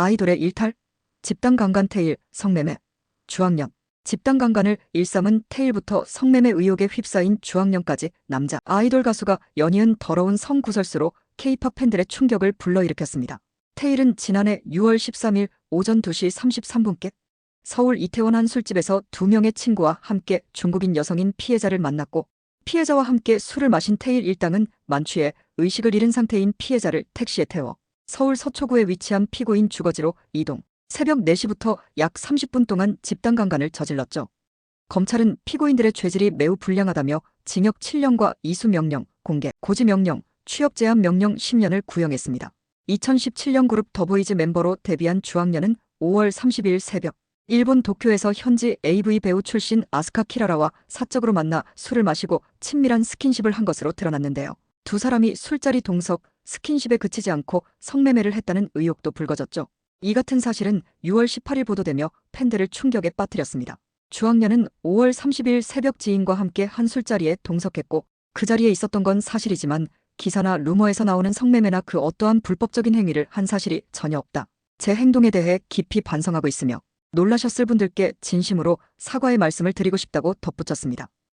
아이돌의 일탈, 집단 강간 테일, 성매매, 주학년. 집단 강간을 일삼은 테일부터 성매매 의혹에 휩싸인 주학년까지 남자 아이돌 가수가 연이은 더러운 성구설수로 케이팝 팬들의 충격을 불러일으켰습니다. 테일은 지난해 6월 13일 오전 2시 33분께 서울 이태원 한 술집에서 두 명의 친구와 함께 중국인 여성인 피해자를 만났고 피해자와 함께 술을 마신 테일 일당은 만취해 의식을 잃은 상태인 피해자를 택시에 태워 서울 서초구에 위치한 피고인 주거지로 이동. 새벽 4시부터 약 30분 동안 집단 강간을 저질렀죠. 검찰은 피고인들의 죄질이 매우 불량하다며 징역 7년과 이수 명령, 공개, 고지 명령, 취업 제한 명령 10년을 구형했습니다. 2017년 그룹 더보이즈 멤버로 데뷔한 주학년은 5월 30일 새벽 일본 도쿄에서 현지 AV 배우 출신 아스카 키라라와 사적으로 만나 술을 마시고 친밀한 스킨십을 한 것으로 드러났는데요. 두 사람이 술자리 동석, 스킨십에 그치지 않고 성매매를 했다는 의혹도 불거졌죠. 이 같은 사실은 6월 18일 보도되며 팬들을 충격에 빠뜨렸습니다. 주학년은 5월 30일 새벽 지인과 함께 한 술자리에 동석했고 그 자리에 있었던 건 사실이지만 기사나 루머에서 나오는 성매매나 그 어떠한 불법적인 행위를 한 사실이 전혀 없다. 제 행동에 대해 깊이 반성하고 있으며 놀라셨을 분들께 진심으로 사과의 말씀을 드리고 싶다고 덧붙였습니다.